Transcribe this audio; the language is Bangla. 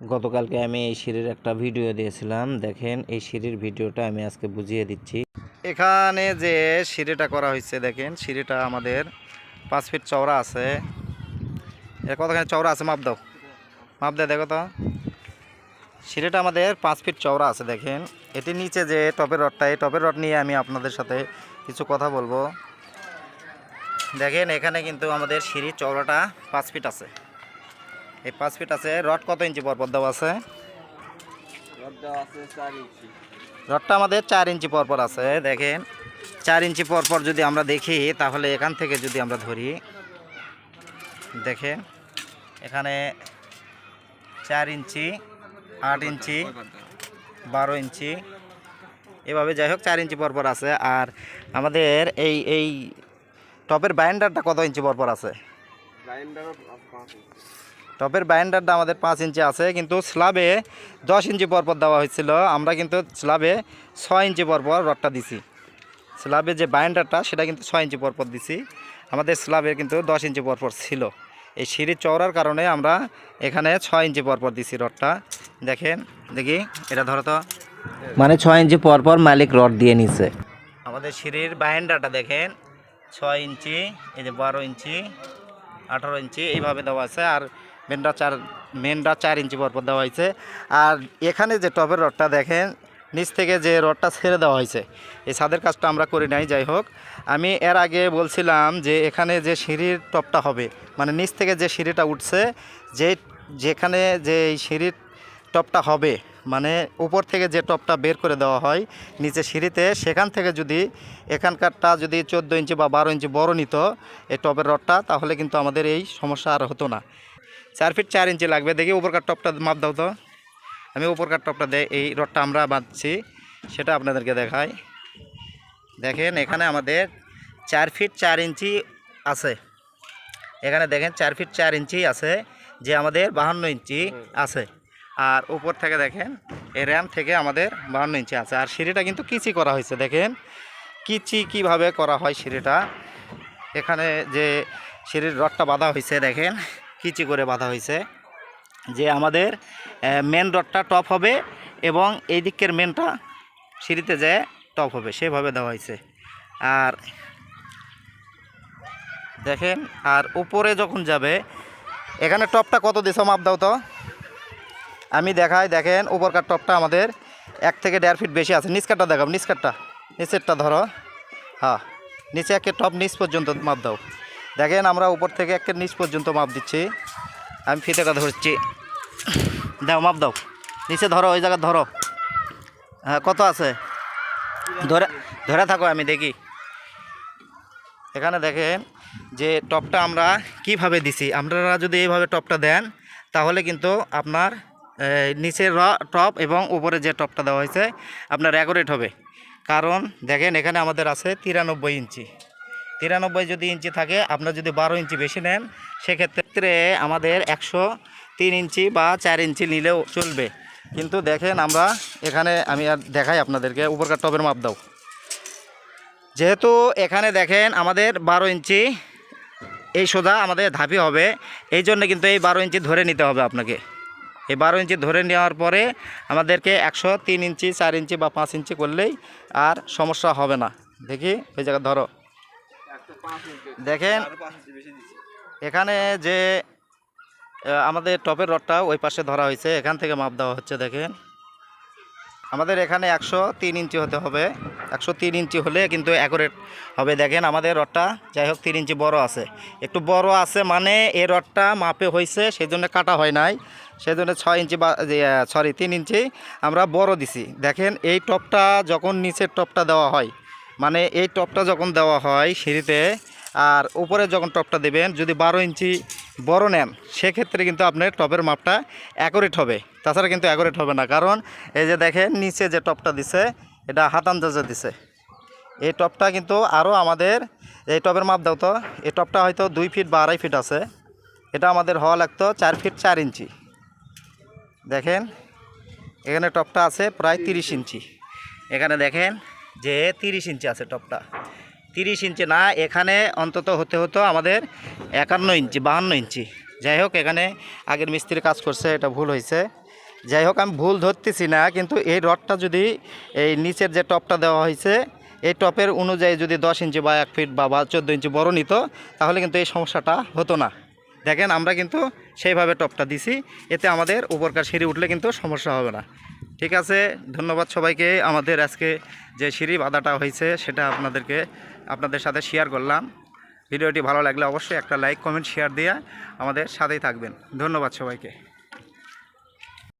গতকালকে আমি এই সিঁড়ির একটা ভিডিও দিয়েছিলাম। দেখেন, এই সিঁড়ির ভিডিওটা আমি আজকে বুঝিয়ে দিচ্ছি। এখানে যে সিঁড়িটা করা হয়েছে, দেখেন, সিঁড়িটা আমাদের পাঁচ ফিট চওড়া আছে। কতখানি চওড়া আছে? মাপ দাও। মাপ দেয় দেখো তো। সিঁড়িটা আমাদের পাঁচ ফিট চওড়া আছে, দেখেন। এটির নিচে যে টপের রডটা, এই টপের রড নিয়ে আমি আপনাদের সাথে কিছু কথা বলব। দেখেন, এখানে কিন্তু আমাদের সিঁড়ির চওড়াটা পাঁচ ফিট আছে। এই পাঁচ ফিট আছে। রড কত ইঞ্চি পর পর দেওয়া আছে রডটা আমাদের চার ইঞ্চি পর পর আছে দেখেন। চার ইঞ্চি পর পর যদি আমরা দেখি তাহলে এখান থেকে যদি আমরা ধরি দেখেন। এখানে চার ইঞ্চি আট ইঞ্চি বারো ইঞ্চি। এভাবে যাই হোক চার ইঞ্চি পর পর আছে। আর আমাদের এই এই টপের বাইন্ডারটা কত ইঞ্চি পর পর আছে টপের বাইন্ডারটা আমাদের পাঁচ ইঞ্চি আছে কিন্তু স্ল্যাবে দশ ইঞ্চি পরপর দেওয়া হয়েছিল। আমরা কিন্তু স্ল্যাবে ছয় ইঞ্চি পরপর রডটা দিছি। স্ল্যাবে যে বাইন্ডারটা সেটা কিন্তু ছয় ইঞ্চি পরপর দিছি। আমাদের স্ল্যাবের কিন্তু দশ ইঞ্চি পরপর ছিল। এই সিঁড়ির চওড়ার কারণে আমরা এখানে ছয় ইঞ্চি পরপর দিছি রডটা। দেখেন দেখি এটা ধরো তো। মানে ছয় ইঞ্চি পরপর মালিক রড দিয়ে নিছে। আমাদের সিঁড়ির বাইন্ডারটা দেখেন ছয় ইঞ্চি এই যে বারো ইঞ্চি আঠারো ইঞ্চি এইভাবে দেওয়া আছে। আর মেনটা চার মেনটা চার ইঞ্চি পরপর দেওয়া হয়েছে। আর এখানে যে টপের রডটা দেখেন, নিচ থেকে যে রডটা ছেড়ে দেওয়া হয়েছে, এই ছাদের কাজটা আমরা করি নাই, যাই হোক। আমি এর আগে বলছিলাম যে এখানে যে সিঁড়ির টপটা হবে মানে নিচ থেকে যে সিঁড়িটা উঠছে, যে, যেখানে যে এই সিঁড়ির টপটা হবে মানে উপর থেকে যে টপটা বের করে দেওয়া হয় নিচে সিঁড়িতে, সেখান থেকে যদি এখানকারটা যদি চোদ্দ ইঞ্চি বা বারো ইঞ্চি বড় নিত, এই টপের রডটা, তাহলে কিন্তু আমাদের এই সমস্যা আর হতো না। চার ফিট চার ইঞ্চি লাগবে। দেখি উপরকার টপটা মাপ দাও তো। আমি উপরকার টপটা এই রডটা আমরা বাঁধছি, সেটা আপনাদেরকে দেখাই। দেখেন, এখানে আমাদের চার ফিট চার ইঞ্চি আছে। এখানে দেখেন, চার ফিট চার ইঞ্চি আছে, যে আমাদের বাহান্ন ইঞ্চি আছে। আর উপর থেকে দেখেন, এই র্যাম থেকে আমাদের বাহান্ন ইঞ্চি আছে। আর সিঁড়িটা কিন্তু কিচি করা হয়েছে, দেখেন। কিচি কীভাবে করা হয় সিঁড়িটা? এখানে যে সিঁড়ির রডটা বাঁধা হয়েছে, দেখেন। কিচি করে বাঁধা হয়েছে, যে আমাদের মেন রডটা টপ হবে এবং এই দিকের মেনটা সিঁড়িতে যে টপ হবে, সেভাবে দেওয়া হয়েছে। আর দেখেন, আর উপরে যখন যাবে, এখানে টপটা কত দিছো? মাপ দাও তো। আমি দেখাই, দেখেন, উপরকার টপটা আমাদের এক থেকে দেড় ফিট বেশি আছে। নিচকারটা দেখাও, নিচকারটা, নিচেরটা ধরো। হ্যাঁ নিচে একের টপ নিচ পর্যন্ত মাপ দাও। দেখেন, আমরা উপর থেকে একের নিচ পর্যন্ত মাপ দিচ্ছি। আমি ফিতেটা ধরছি দাও, মাপ দাও। নিচে ধরো, ওই জায়গা ধরো। হ্যাঁ কত আছে? ধরে ধরে থাকো, আমি দেখি। এখানে দেখেন যে টপটা আমরা কীভাবে দিছি। আপনারা যদি এইভাবে টপটা দেন, তাহলে কিন্তু আপনার নিচের টপ এবং উপরে যে টপটা দেওয়া হয়েছে, আপনার অ্যাকোরেট হবে। কারণ দেখেন, এখানে আমাদের আছে তিরানব্বই ইঞ্চি। তিরানব্বই যদি ইঞ্চি থাকে, আপনার যদি বারো ইঞ্চি বেশি নেন, সেক্ষেত্রে আমাদের একশো তিন ইঞ্চি বা চার ইঞ্চি নিলেও চলবে। কিন্তু দেখেন আমরা এখানে আমি আর দেখাই আপনাদেরকে, উপরকার টপের মাপ দাও। যেহেতু এখানে দেখেন আমাদের বারো ইঞ্চি, এই সোজা আমাদের ধাপি হবে, এই জন্য কিন্তু এই বারো ইঞ্চি ধরে নিতে হবে আপনাকে। এই বারো ইঞ্চি ধরে নেওয়ার পরে আমাদেরকে একশো তিন ইঞ্চি, চার ইঞ্চি বা পাঁচ ইঞ্চি করলেই আর সমস্যা হবে না। দেখি ওই জায়গা ধরো। দেখেন, এখানে যে আমাদের টপের রডটা ওই পাশে ধরা হয়েছে, এখান থেকে মাপ দেওয়া হচ্ছে, দেখেন। আমাদের এখানে একশো তিন ইঞ্চি হতে হবে, একশো তিন ইঞ্চি হলে কিন্তু অ্যাকোরেট হবে। দেখেন, আমাদের রডটা, যাই হোক, তিন ইঞ্চি বড় আছে। একটু বড় আছে মানে এই রডটা মাপে হয়েছে সেই জন্য কাটা হয় নাই। সেই জন্য ছয় ইঞ্চি বা সরি তিন ইঞ্চি আমরা বড় দিছি। দেখেন, এই টপটা যখন নিচের টপটা দেওয়া হয় মানে এই টপটা যখন দেওয়া হয় সিঁড়িতে, আর উপরে যখন টপটা দেবেন, যদি বারো ইঞ্চি বড় নেন, সেক্ষেত্রে কিন্তু আপনার টপের মাপটা অ্যাকোরেট হবে। তাছাড়া কিন্তু অ্যাকোরেট হবে না। কারণ এই যে দেখেন, নিচে যে টপটা দিছে, এটা হাত আন্দাজে দিছে। এই টপটা কিন্তু আরও আমাদের, এই টপের মাপ দাও তো, এই টপটা হয়তো দুই ফিট বা আড়াই ফিট আছে। এটা আমাদের হওয়া লাগতো চার ফিট চার ইঞ্চি। দেখেন, এখানে টপটা আছে প্রায় তিরিশ ইঞ্চি। এখানে দেখেন যে তিরিশ ইঞ্চি আছে টপটা। তিরিশ ইঞ্চি না, এখানে অন্তত হতে হতো আমাদের একান্ন ইঞ্চি, বাহান্ন ইঞ্চি। যাই হোক, এখানে আগের মিস্ত্রি কাজ করছে, এটা ভুল হয়েছে। যাই হোক, আমি ভুল ধরতেছি না, কিন্তু এই রডটা যদি এই নিচের যে টপটা দেওয়া হয়েছে, এই টপের অনুযায়ী যদি দশ ইঞ্চি বা এক ফিট বা বা চোদ্দ ইঞ্চি বড় নিত, তাহলে কিন্তু এই সমস্যাটা হতো না। দেখেন, আমরা কিন্তু সেইভাবে টপটা দিছি, এতে আমাদের উপরকার সিঁড়ি উঠলে কিন্তু সমস্যা হবে না। ঠিক আছে, ধন্যবাদ সবাইকে। আমাদের আজকে যে সিঁড়ি বাধাটা হয়েছে, সেটা আপনাদেরকে, আপনাদের সাথে শেয়ার করলাম। ভিডিওটি ভালো লাগলে অবশ্যই একটা লাইক কমেন্ট শেয়ার দিয়ে আমাদের সাথেই থাকবেন। ধন্যবাদ সবাইকে।